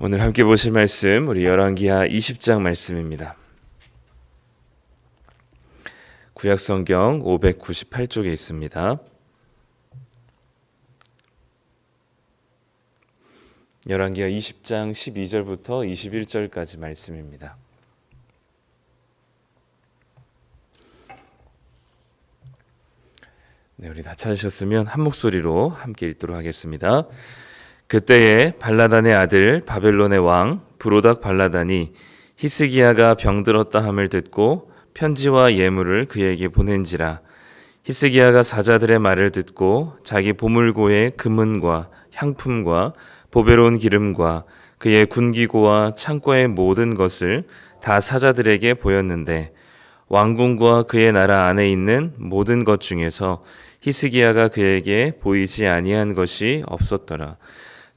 오늘 함께 보실 말씀 우리 열왕기하 20장 말씀입니다. 구약 성경 598쪽에 있습니다. 열왕기하 20장 12절부터 21절까지 말씀입니다. 네, 우리 다 찾으셨으면 한 목소리로 함께 읽도록 하겠습니다. 그때에 발라단의 아들 바벨론의 왕 브로닥 발라단이 히스기야가 병들었다 함을 듣고 편지와 예물을 그에게 보낸지라 히스기야가 사자들의 말을 듣고 자기 보물고의 금은과 향품과 보배로운 기름과 그의 군기고와 창고의 모든 것을 다 사자들에게 보였는데 왕궁과 그의 나라 안에 있는 모든 것 중에서 히스기야가 그에게 보이지 아니한 것이 없었더라.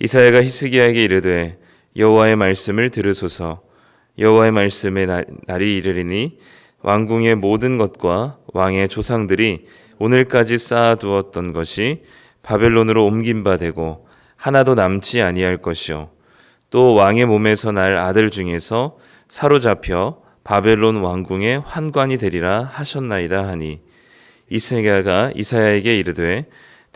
이사야가 히스기야에게 이르되 여호와의 말씀을 들으소서. 여호와의 말씀에 나- 날이 이르리니 왕궁의 모든 것과 왕의 조상들이 오늘까지 쌓아두었던 것이 바벨론으로 옮긴 바 되고 하나도 남지 아니할 것이요. 또 왕의 몸에서 날 아들 중에서 사로잡혀 바벨론 왕궁의 환관이 되리라 하셨나이다 하니. 이스가가 이사야에게 이르되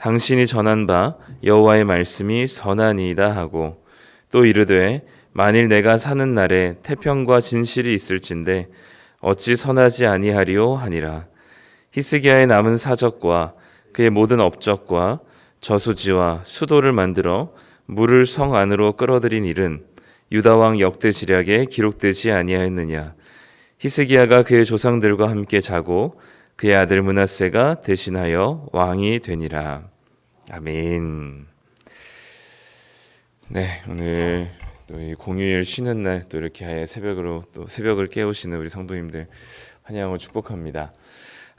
당신이 전한 바 여호와의 말씀이 선하니이다 하고 또 이르되 만일 내가 사는 날에 태평과 진실이 있을진데 어찌 선하지 아니하리오 하니라 히스기야의 남은 사적과 그의 모든 업적과 저수지와 수도를 만들어 물을 성 안으로 끌어들인 일은 유다 왕 역대 지략에 기록되지 아니하였느냐 히스기야가 그의 조상들과 함께 자고 그의 아들 문하세가 대신하여 왕이 되니라. 아멘. 네, 오늘 또 이 공휴일 쉬는 날 또 이렇게 새벽으로 또 새벽을 깨우시는 우리 성도님들 환영을 축복합니다.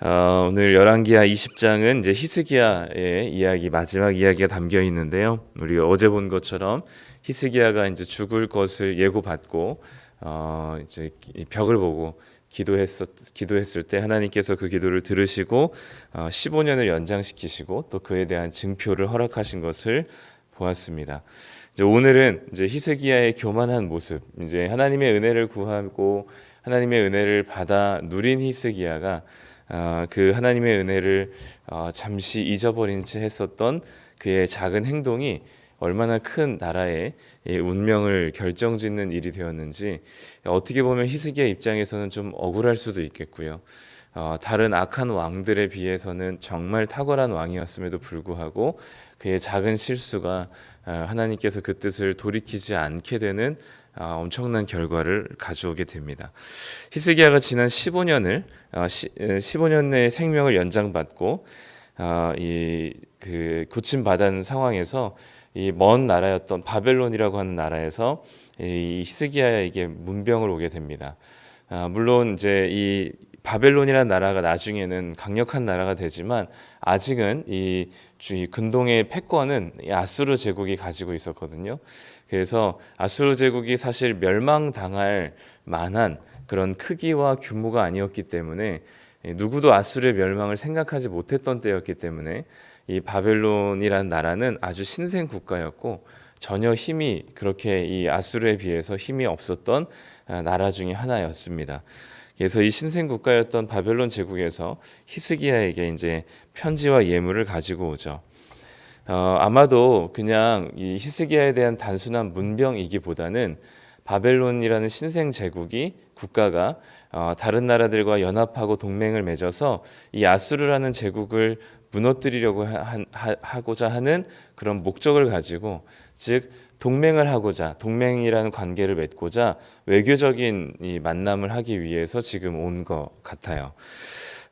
어, 오늘 열왕기하 20장은 이제 히스기야의 이야기 마지막 이야기가 담겨 있는데요. 우리 어제 본 것처럼 히스기야가 이제 죽을 것을 예고받고 어, 이제 이 벽을 보고 기도했었 기도했을 때 하나님께서 그 기도를 들으시고 어, 15년을 연장시키시고 또 그에 대한 증표를 허락하신 것을 보았습니다. 이제 오늘은 이제 히스기야의 교만한 모습, 이제 하나님의 은혜를 구하고 하나님의 은혜를 받아 누린 히스기야가 어, 그 하나님의 은혜를 어, 잠시 잊어버린 채 했었던 그의 작은 행동이 얼마나 큰 나라의 이 운명을 결정짓는 일이 되었는지 어떻게 보면 히스기야 입장에서는 좀 억울할 수도 있겠고요. 어, 다른 악한 왕들에 비해서는 정말 탁월한 왕이었음에도 불구하고 그의 작은 실수가 어, 하나님께서 그 뜻을 돌이키지 않게 되는 아, 엄청난 결과를 가져오게 됩니다. 히스기야가 지난 15년을 어, 시, 15년 내 생명을 연장받고 어, 이그 고침 받은 상황에서 이 먼 나라였던 바벨론이라고 하는 나라에서 이 히스기야에게 문병을 오게 됩니다. 아, 물론 이제 이 바벨론이라는 나라가 나중에는 강력한 나라가 되지만 아직은 이, 근동의 패권은 이 아수르 제국이 가지고 있었거든요. 그래서 아수르 제국이 사실 멸망당할 만한 그런 크기와 규모가 아니었기 때문에 예, 누구도 아수르의 멸망을 생각하지 못했던 때였기 때문에 이 바벨론이라는 나라는 아주 신생 국가였고 전혀 힘이 그렇게 이 아수르에 비해서 힘이 없었던 아, 나라 중에 하나였습니다. 그래서 이 신생 국가였던 바벨론 제국에서 히스기야에게 이제 편지와 예물을 가지고 오죠. 어, 아마도 그냥 이 히스기야에 대한 단순한 문병이기보다는 바벨론이라는 신생 제국이 국가가 어, 다른 나라들과 연합하고 동맹을 맺어서 이 아수르라는 제국을 무너뜨리려고 하, 하, 하 고자 하는 그런 목적을 가지고 즉 동맹을 하고자 동맹이라는 관계를 맺고자 외교적인 이 만남을 하기 위해서 지금 온 것 같아요.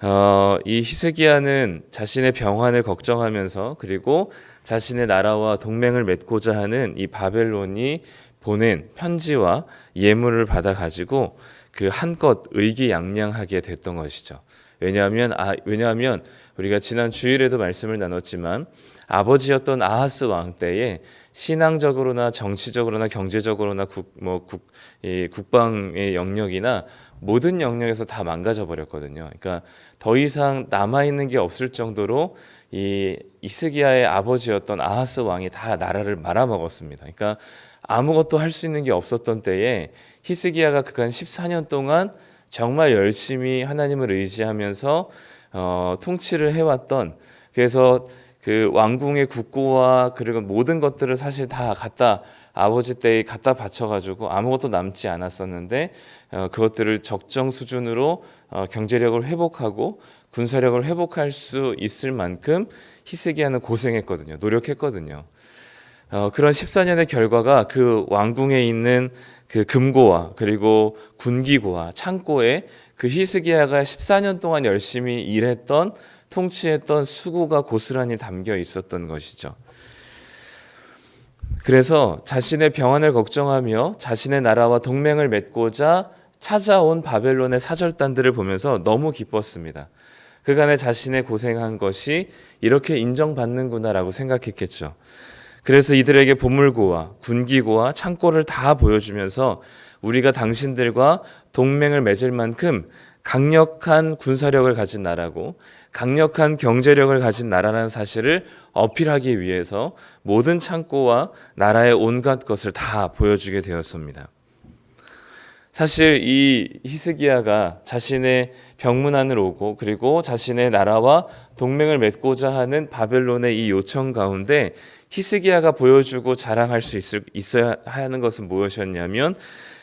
어, 이 히스기야는 자신의 병환을 걱정하면서 그리고 자신의 나라와 동맹을 맺고자 하는 이 바벨론이 보낸 편지와 예물을 받아 가지고 그 한껏 의기양양하게 됐던 것이죠. 왜냐하면 아 왜냐하면 우리가 지난 주일에도 말씀을 나눴지만 아버지였던 아하스 왕 때에 신앙적으로나 정치적으로나 경제적으로나 국, 뭐 국, 이 국방의 영역이나 모든 영역에서 다 망가져 버렸거든요. 그러니까 더 이상 남아 있는 게 없을 정도로 이 이스기야의 아버지였던 아하스 왕이 다 나라를 말아먹었습니다. 그러니까 아무것도 할 수 있는 게 없었던 때에 히스기야가 그간 14년 동안 정말 열심히 하나님을 의지하면서 어, 통치를 해왔던 그래서 그 왕궁의 국고와 그리고 모든 것들을 사실 다 갖다 아버지 때에 갖다 바쳐가지고 아무것도 남지 않았었는데 어, 그것들을 적정 수준으로 어, 경제력을 회복하고 군사력을 회복할 수 있을 만큼 히스기야는 고생했거든요, 노력했거든요. 어, 그런 14년의 결과가 그 왕궁에 있는 그 금고와 그리고 군기고와 창고에 그 히스기야가 14년 동안 열심히 일했던 통치했던 수고가 고스란히 담겨 있었던 것이죠. 그래서 자신의 병안을 걱정하며 자신의 나라와 동맹을 맺고자 찾아온 바벨론의 사절단들을 보면서 너무 기뻤습니다. 그간에 자신의 고생한 것이 이렇게 인정받는구나라고 생각했겠죠. 그래서 이들에게 보물고와 군기고와 창고를 다 보여주면서 우리가 당신들과 동맹을 맺을 만큼 강력한 군사력을 가진 나라고 강력한 경제력을 가진 나라라는 사실을 어필하기 위해서 모든 창고와 나라의 온갖 것을 다 보여주게 되었습니다. 사실 이 히스기야가 자신의 병문안을 오고 그리고 자신의 나라와 동맹을 맺고자 하는 바벨론의 이 요청 가운데 히스기야가 보여주고 자랑할 수 있을, 있어야 하는 것은 무엇이었냐면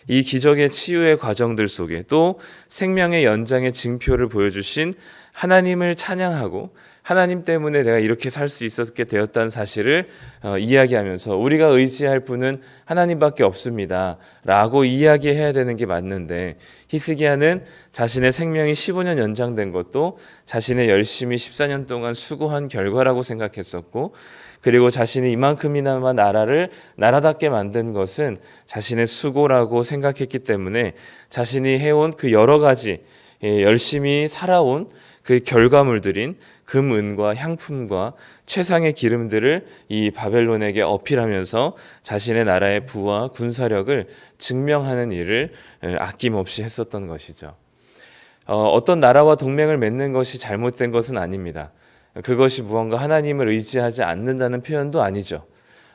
이 기적의 치유의 과정들 속에 또 생명의 연장의 징표를 보여주신 하나님을 찬양하고 하나님 때문에 내가 이렇게 살 수 있었게 되었다는 사실을 어, 이야기하면서 우리가 의지할 분은 하나님밖에 없습니다. 라고 이야기해야 되는 게 맞는데 히스기야는 자신의 생명이 15년 연장된 것도 자신의 열심히 14년 동안 수고한 결과라고 생각했었고 그리고 자신이 이만큼이나마 나라를 나라답게 만든 것은 자신의 수고라고 생각했기 때문에 자신이 해온 그 여러 가지 예, 열심히 살아온 그 결과물들인 금, 은과 향품과 최상의 기름들을 이 바벨론에게 어필하면서 자신의 나라의 부와 군사력을 증명하는 일을 예, 아낌없이 했었던 것이죠. 어, 어떤 나라와 동맹을 맺는 것이 잘못된 것은 아닙니다. 그것이 무언가 하나님을 의지하지 않는다는 표현도 아니죠.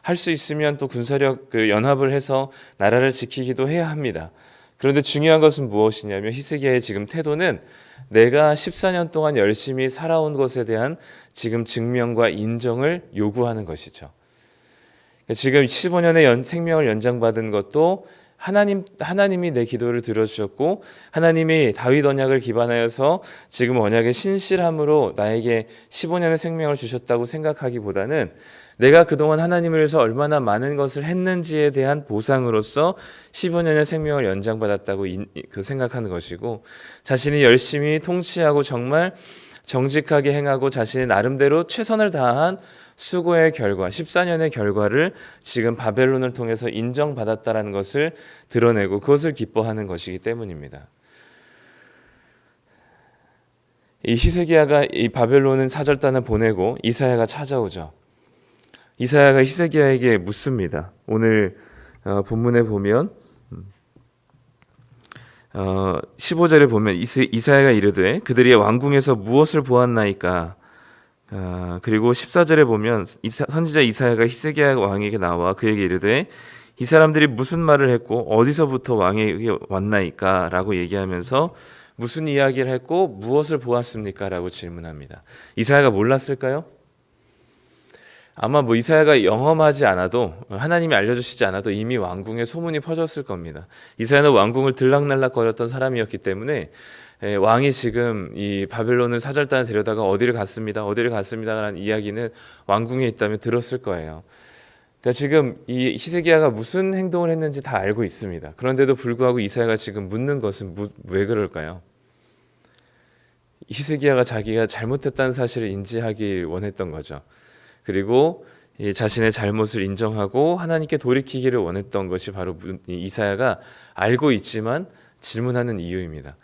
할 수 있으면 또 군사력 그 연합을 해서 나라를 지키기도 해야 합니다. 그런데 중요한 것은 무엇이냐면 히스기야의 지금 태도는 내가 14년 동안 열심히 살아온 것에 대한 지금 증명과 인정을 요구하는 것이죠. 지금 15년의 연, 생명을 연장받은 것도 하나님 하나님이 내 기도를 들어주셨고 하나님이 다윗 언약을 기반하여서 지금 언약의 신실함으로 나에게 15년의 생명을 주셨다고 생각하기보다는 내가 그동안 하나님을 위해서 얼마나 많은 것을 했는지에 대한 보상으로서 15년의 생명을 연장받았다고 그 생각하는 것이고 자신이 열심히 통치하고 정말 정직하게 행하고 자신의 나름대로 최선을 다한 수고의 결과, 14년의 결과를 지금 바벨론을 통해서 인정받았다라는 것을 드러내고 그것을 기뻐하는 것이기 때문입니다. 이 히스기야가 이 바벨론은 사절단을 보내고 이사야가 찾아오죠. 이사야가 히스기야에게 묻습니다. 오늘 어, 본문에 보면 어, 15절에 보면 이사야가 이르되 그들이 왕궁에서 무엇을 보았나이까 어, 그리고 14절에 보면 이사, 선지자 이사야가 히스기야 왕에게 나와 그에게 이르되 이 사람들이 무슨 말을 했고 어디서부터 왕에게 왔나이까라고 얘기하면서 무슨 이야기를 했고 무엇을 보았습니까라고 질문합니다. 이사야가 몰랐을까요? 아마 뭐 이사야가 영험하지 않아도 하나님이 알려주시지 않아도 이미 왕궁에 소문이 퍼졌을 겁니다. 이사야는 왕궁을 들락날락거렸던 사람이었기 때문에 예, 왕이 지금 이 바벨론을 사절단에 데려다가 어디를 갔습니다. 어디를 갔습니다라는 이야기는 왕궁에 있다면 들었을 거예요. 그러니까 지금 이 히스기야가 무슨 행동을 했는지 다 알고 있습니다. 그런데도 불구하고 이사야가 지금 묻는 것은 무, 왜 그럴까요? 히스기야가 자기가 잘못했다는 사실을 인지하기 원했던 거죠. 그리고 이 자신의 잘못을 인정하고 하나님께 돌이키기를 원했던 것이 바로 이사야가 알고 있지만 질문하는 이유입니다.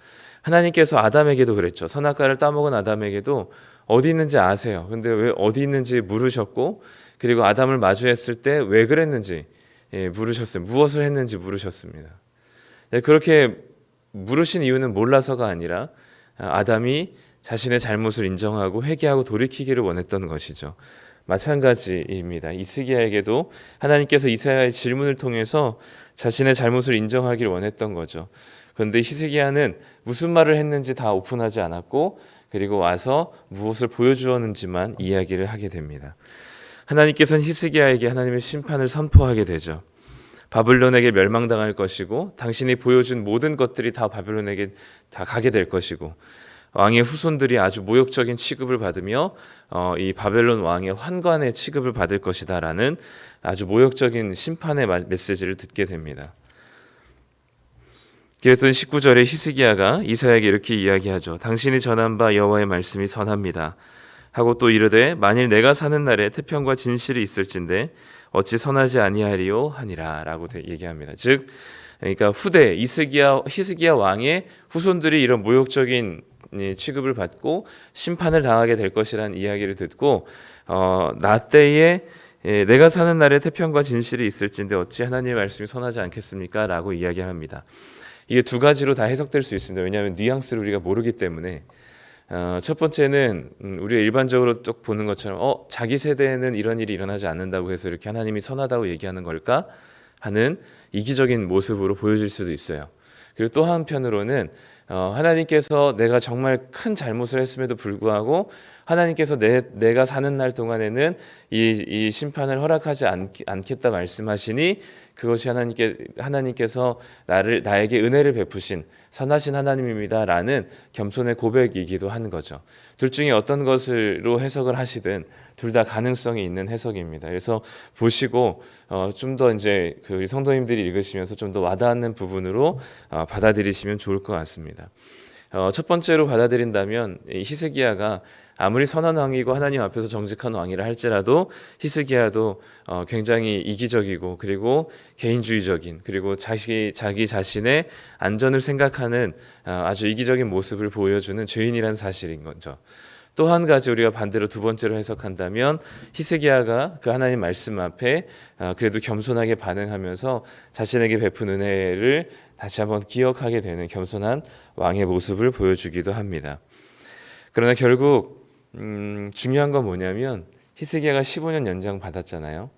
하나님께서 아담에게도 그랬죠. 선악과를 따먹은 아담에게도 어디 있는지 아세요. 근데 왜 어디 있는지 물으셨고 그리고 아담을 마주했을 때 왜 그랬는지 예, 물으셨어요. 무엇을 했는지 물으셨습니다. 예, 그렇게 물으신 이유는 몰라서가 아니라 아, 아담이 자신의 잘못을 인정하고 회개하고 돌이키기를 원했던 것이죠. 마찬가지입니다. 이스기야에게도 하나님께서 이사야의 질문을 통해서 자신의 잘못을 인정하기를 원했던 거죠. 그런데 히스기야는 무슨 말을 했는지 다 오픈하지 않았고 그리고 와서 무엇을 보여주었는지만 이야기를 하게 됩니다. 하나님께서는 히스기야에게 하나님의 심판을 선포하게 되죠. 바벨론에게 멸망당할 것이고 당신이 보여준 모든 것들이 다 바벨론에게 다 가게 될 것이고 왕의 후손들이 아주 모욕적인 취급을 받으며 어, 이 바벨론 왕의 환관의 취급을 받을 것이다라는 아주 모욕적인 심판의 마- 메시지를 듣게 됩니다. 그랬더니 19절에 히스기야가 이사야에게 이렇게 이야기하죠. 당신이 전한 바 여호와의 말씀이 선합니다. 하고 또 이르되 만일 내가 사는 날에 태평과 진실이 있을진데 어찌 선하지 아니하리요 하니라라고 대- 얘기합니다. 즉 그러니까 후대 이스기야 히스기야 왕의 후손들이 이런 모욕적인 이 취급을 받고 심판을 당하게 될 것이라는 이야기를 듣고 어, 나 때에 예, 내가 사는 날에 태평과 진실이 있을진데 어찌 하나님의 말씀이 선하지 않겠습니까?라고 이야기합니다. 이게 두 가지로 다 해석될 수 있습니다. 왜냐하면 뉘앙스를 우리가 모르기 때문에 어, 첫 번째는 음, 우리가 일반적으로 쭉 보는 것처럼 어 자기 세대에는 이런 일이 일어나지 않는다고 해서 이렇게 하나님이 선하다고 얘기하는 걸까 하는 이기적인 모습으로 보여질 수도 있어요. 그리고 또 한편으로는 어, 하나님께서 내가 정말 큰 잘못을 했음에도 불구하고 하나님께서 내, 내가 사는 날 동안에는 이, 이 심판을 허락하지 않, 않겠다 말씀하시니 그것이 하나님께 하나님께서 나를 나에게 은혜를 베푸신 선하신 하나님입니다라는 겸손의 고백이기도 한 거죠. 둘 중에 어떤 것으로 해석을 하시든 둘 다 가능성이 있는 해석입니다. 그래서 보시고 어, 좀 더 이제 그 성도님들이 읽으시면서 좀 더 와닿는 부분으로 어, 받아들이시면 좋을 것 같습니다. 어, 첫 번째로 받아들인다면 이 히스기야가 아무리 선한 왕이고 하나님 앞에서 정직한 왕이라 할지라도 히스기야도 어, 굉장히 이기적이고 그리고 개인주의적인 그리고 자기 자기 자신의 안전을 생각하는 어, 아주 이기적인 모습을 보여주는 죄인이라는 사실인 거죠. 또한 가지 우리가 반대로 두 번째로 해석한다면 히스기야가 그 하나님 말씀 앞에 어, 그래도 겸손하게 반응하면서 자신에게 베푼 은혜를 다시 한번 기억하게 되는 겸손한 왕의 모습을 보여주기도 합니다. 그러나 결국 음, 중요한 건 뭐냐면 히스기야가 15년 연장 받았잖아요.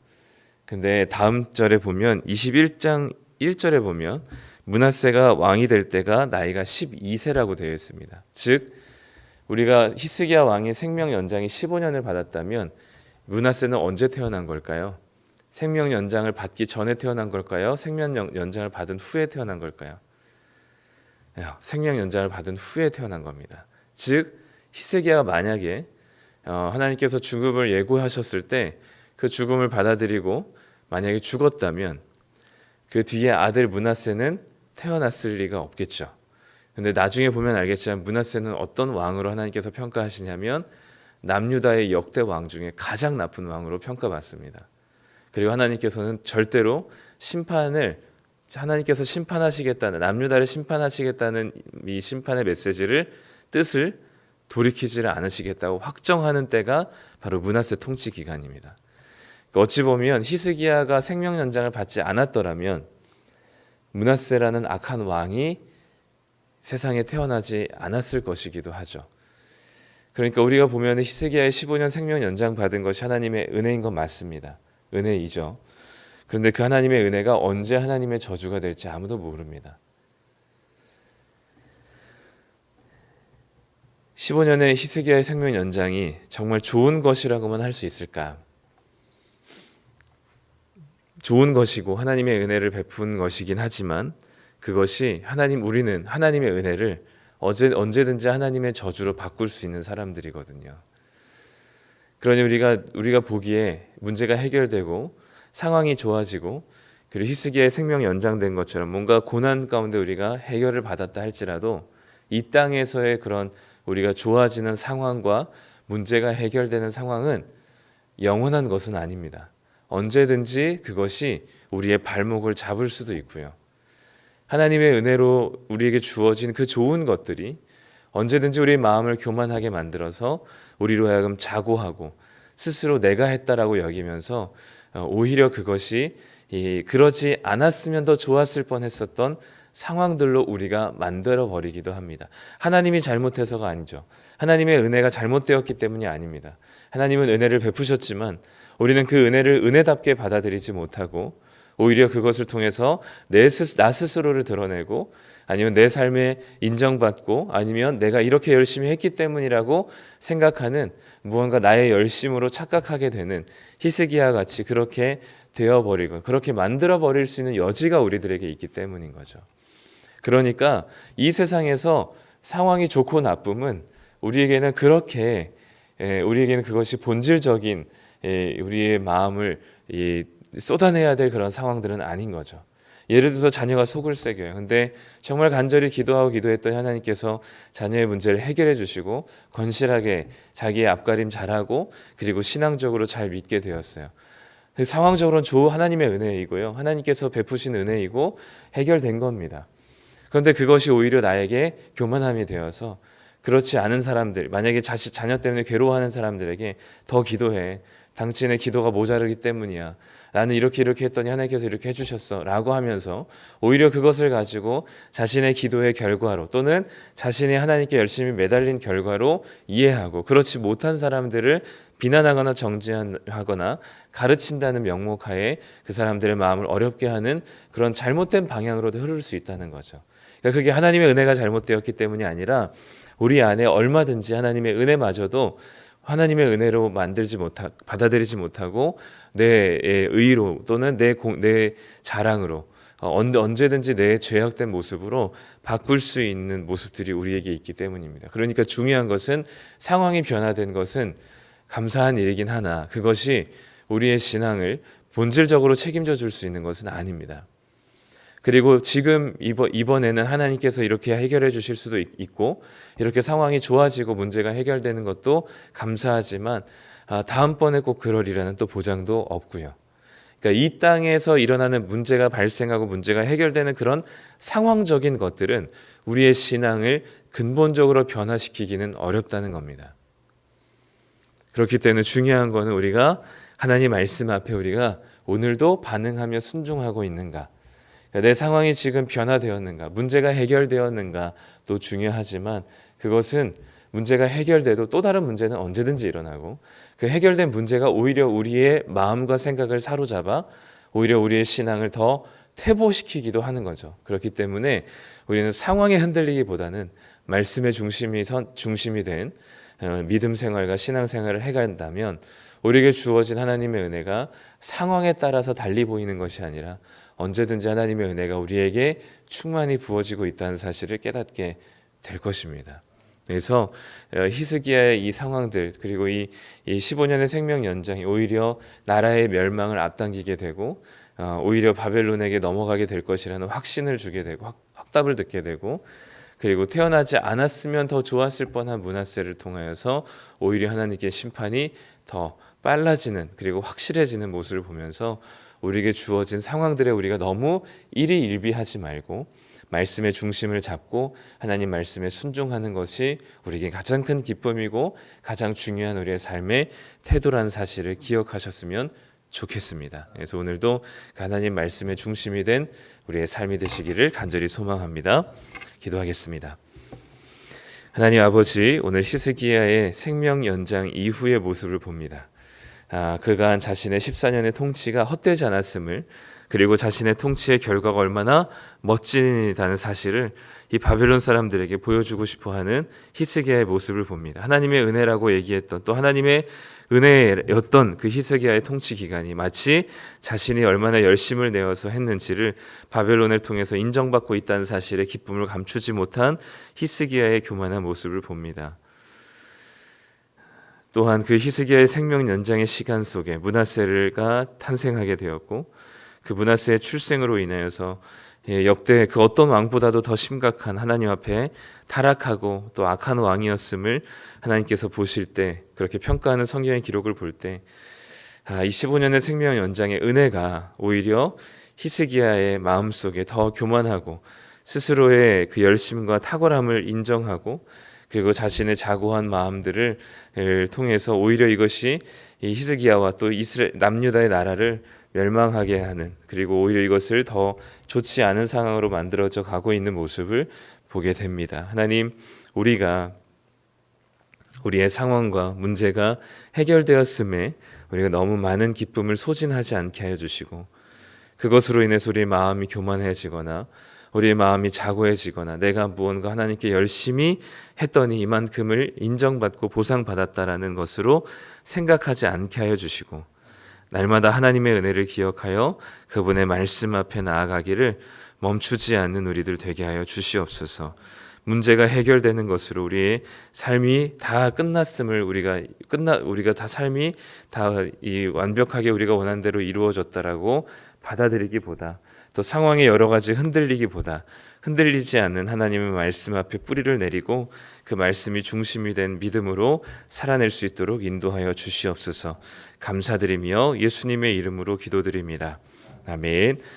근데 다음 절에 보면 21장 1절에 보면 문하세가 왕이 될 때가 나이가 12세라고 되어 있습니다. 즉 우리가 히스기야 왕의 생명 연장이 15년을 받았다면 문하세는 언제 태어난 걸까요? 생명 연장을 받기 전에 태어난 걸까요? 생명 연- 연장을 받은 후에 태어난 걸까요? 야, 생명 연장을 받은 후에 태어난 겁니다. 즉 히스기야가 만약에 어, 하나님께서 죽음을 예고하셨을 때 그 죽음을 받아들이고 만약에 죽었다면 그 뒤에 아들 문하세는 태어났을 리가 없겠죠. 근데 나중에 보면 알겠지만 문하세는 어떤 왕으로 하나님께서 평가하시냐면 남유다의 역대 왕 중에 가장 나쁜 왕으로 평가받습니다. 그리고 하나님께서는 절대로 심판을 하나님께서 심판하시겠다는 남유다를 심판하시겠다는 이 심판의 메시지를 뜻을 돌이키지를 않으시겠다고 확정하는 때가 바로 문하세 통치 기간입니다. 그러니까 어찌 보면 히스기야가 생명 연장을 받지 않았더라면 문하세라는 악한 왕이 세상에 태어나지 않았을 것이기도 하죠. 그러니까 우리가 보면 히스기야의 15년 생명 연장 받은 것이 하나님의 은혜인 건 맞습니다. 은혜이죠. 그런데 그 하나님의 은혜가 언제 하나님의 저주가 될지 아무도 모릅니다. 15년의 히스기야의 생명 연장이 정말 좋은 것이라고만 할 수 있을까? 좋은 것이고 하나님의 은혜를 베푼 것이긴 하지만 그것이 하나님 우리는 하나님의 은혜를 어제 언제든지 하나님의 저주로 바꿀 수 있는 사람들이거든요. 그러니 우리가 우리가 보기에 문제가 해결되고 상황이 좋아지고 그리고 히스기야의 생명 연장된 것처럼 뭔가 고난 가운데 우리가 해결을 받았다 할지라도 이 땅에서의 그런 우리가 좋아지는 상황과 문제가 해결되는 상황은 영원한 것은 아닙니다. 언제든지 그것이 우리의 발목을 잡을 수도 있고요. 하나님의 은혜로 우리에게 주어진 그 좋은 것들이 언제든지 우리의 마음을 교만하게 만들어서 우리로 하여금 자고하고 스스로 내가 했다라고 여기면서 어, 오히려 그것이 이 그러지 않았으면 더 좋았을 뻔했었던 상황들로 우리가 만들어 버리기도 합니다. 하나님이 잘못해서가 아니죠. 하나님의 은혜가 잘못되었기 때문이 아닙니다. 하나님은 은혜를 베푸셨지만 우리는 그 은혜를 은혜답게 받아들이지 못하고 오히려 그것을 통해서 내 스, 나 스스로를 드러내고 아니면 내 삶에 인정받고 아니면 내가 이렇게 열심히 했기 때문이라고 생각하는 무언가 나의 열심으로 착각하게 되는 히스기야 같이 그렇게 되어버리고 그렇게 만들어 버릴 수 있는 여지가 우리들에게 있기 때문인 거죠. 그러니까 이 세상에서 상황이 좋고 나쁨은 우리에게는 그렇게 예, 우리에게는 그것이 본질적인 예, 우리의 마음을 이, 쏟아내야 될 그런 상황들은 아닌 거죠. 예를 들어서 자녀가 속을 새겨요. 근데 정말 간절히 기도하고 기도했던 하나님께서 자녀의 문제를 해결해 주시고 건실하게 자기의 앞가림 잘하고 그리고 신앙적으로 잘 믿게 되었어요. 상황적으로는 조 하나님의 은혜이고요. 하나님께서 베푸신 은혜이고 해결된 겁니다. 그런데 그것이 오히려 나에게 교만함이 되어서 그렇지 않은 사람들, 만약에 자식 자녀 때문에 괴로워하는 사람들에게 더 기도해. 당신의 기도가 모자르기 때문이야. 나는 이렇게 이렇게 했더니 하나님께서 이렇게 해주셨어. 라고 하면서 오히려 그것을 가지고 자신의 기도의 결과로 또는 자신이 하나님께 열심히 매달린 결과로 이해하고 그렇지 못한 사람들을 비난하거나 정지하거나 가르친다는 명목하에 그 사람들의 마음을 어렵게 하는 그런 잘못된 방향으로도 흐를 수 있다는 거죠. 그러니까 그게 하나님의 은혜가 잘못되었기 때문이 아니라 우리 안에 얼마든지 하나님의 은혜마저도 하나님의 은혜로 만들지 못하 받아들이지 못하고 내 의로 또는 내, 공, 내 자랑으로 어, 언제든지 내 죄악된 모습으로 바꿀 수 있는 모습들이 우리에게 있기 때문입니다. 그러니까 중요한 것은 상황이 변화된 것은 감사한 일이긴 하나 그것이 우리의 신앙을 본질적으로 책임져 줄 수 있는 것은 아닙니다. 그리고 지금 이번에는 하나님께서 이렇게 해결해 주실 수도 있고 이렇게 상황이 좋아지고 문제가 해결되는 것도 감사하지만 아, 다음번에 꼭 그러리라는 또 보장도 없고요. 그러니까 이 땅에서 일어나는 문제가 발생하고 문제가 해결되는 그런 상황적인 것들은 우리의 신앙을 근본적으로 변화시키기는 어렵다는 겁니다. 그렇기 때문에 중요한 거는 우리가 하나님 말씀 앞에 우리가 오늘도 반응하며 순종하고 있는가. 내 상황이 지금 변화되었는가, 문제가 해결되었는가도 중요하지만 그것은 문제가 해결돼도 또 다른 문제는 언제든지 일어나고 그 해결된 문제가 오히려 우리의 마음과 생각을 사로잡아 오히려 우리의 신앙을 더 퇴보시키기도 하는 거죠. 그렇기 때문에 우리는 상황에 흔들리기보다는 말씀의 중심이 선, 중심이 된 어, 믿음 생활과 신앙 생활을 해간다면 우리에게 주어진 하나님의 은혜가 상황에 따라서 달리 보이는 것이 아니라 언제든지 하나님의 은혜가 우리에게 충만히 부어지고 있다는 사실을 깨닫게 될 것입니다. 그래서 어, 히스기야의 이 상황들 그리고 이, 15년의 생명 연장이 오히려 나라의 멸망을 앞당기게 되고 어, 오히려 바벨론에게 넘어가게 될 것이라는 확신을 주게 되고 확, 답을 듣게 되고 그리고 태어나지 않았으면 더 좋았을 뻔한 문하세를 통하여서 오히려 하나님께 심판이 더 빨라지는 그리고 확실해지는 모습을 보면서 우리에게 주어진 상황들에 우리가 너무 일희일비하지 말고 말씀의 중심을 잡고 하나님 말씀에 순종하는 것이 우리에게 가장 큰 기쁨이고 가장 중요한 우리의 삶의 태도라는 사실을 기억하셨으면 좋겠습니다. 그래서 오늘도 하나님 말씀의 중심이 된 우리의 삶이 되시기를 간절히 소망합니다. 기도하겠습니다. 하나님 아버지 오늘 히스기야의 생명 연장 이후의 모습을 봅니다. 아, 그간 자신의 14년의 통치가 헛되지 않았음을 그리고 자신의 통치의 결과가 얼마나 멋진이라는 사실을 이 바벨론 사람들에게 보여주고 싶어하는 히스기야의 모습을 봅니다. 하나님의 은혜라고 얘기했던 또 하나님의 은혜였던 그 히스기야의 통치 기간이 마치 자신이 얼마나 열심을 내어서 했는지를 바벨론을 통해서 인정받고 있다는 사실에 기쁨을 감추지 못한 히스기야의 교만한 모습을 봅니다. 또한 그 히스기야의 생명 연장의 시간 속에 문하세가 탄생하게 되었고 그 문하세의 출생으로 인하여서 예, 역대 그 어떤 왕보다도 더 심각한 하나님 앞에 타락하고 또 악한 왕이었음을 하나님께서 보실 때 그렇게 평가하는 성경의 기록을 볼 때 아, 25년의 생명 연장의 은혜가 오히려 히스기야의 마음 속에 더 교만하고 스스로의 그 열심과 탁월함을 인정하고 그리고 자신의 자고한 마음들을 을 통해서 오히려 이것이 이 히스기야와 또 이스라엘 남유다의 나라를 멸망하게 하는 그리고 오히려 이것을 더 좋지 않은 상황으로 만들어져 가고 있는 모습을 보게 됩니다. 하나님 우리가 우리의 상황과 문제가 해결되었음에 우리가 너무 많은 기쁨을 소진하지 않게 하여 주시고 그것으로 인해서 우리의 마음이 교만해지거나 우리의 마음이 자고해지거나 내가 무언가 하나님께 열심히 했더니 이만큼을 인정받고 보상받았다라는 것으로 생각하지 않게 하여 주시고 날마다 하나님의 은혜를 기억하여 그분의 말씀 앞에 나아가기를 멈추지 않는 우리들 되게 하여 주시옵소서. 문제가 해결되는 것으로 우리의 삶이 다 끝났음을 우리가 끝나 우리가 다 삶이 다 이 완벽하게 우리가 원한 대로 이루어졌다라고 받아들이기보다 또 상황의 여러 가지 흔들리기보다 흔들리지 않는 하나님의 말씀 앞에 뿌리를 내리고 그 말씀이 중심이 된 믿음으로 살아낼 수 있도록 인도하여 주시옵소서. 감사드리며 예수님의 이름으로 기도드립니다. 아멘.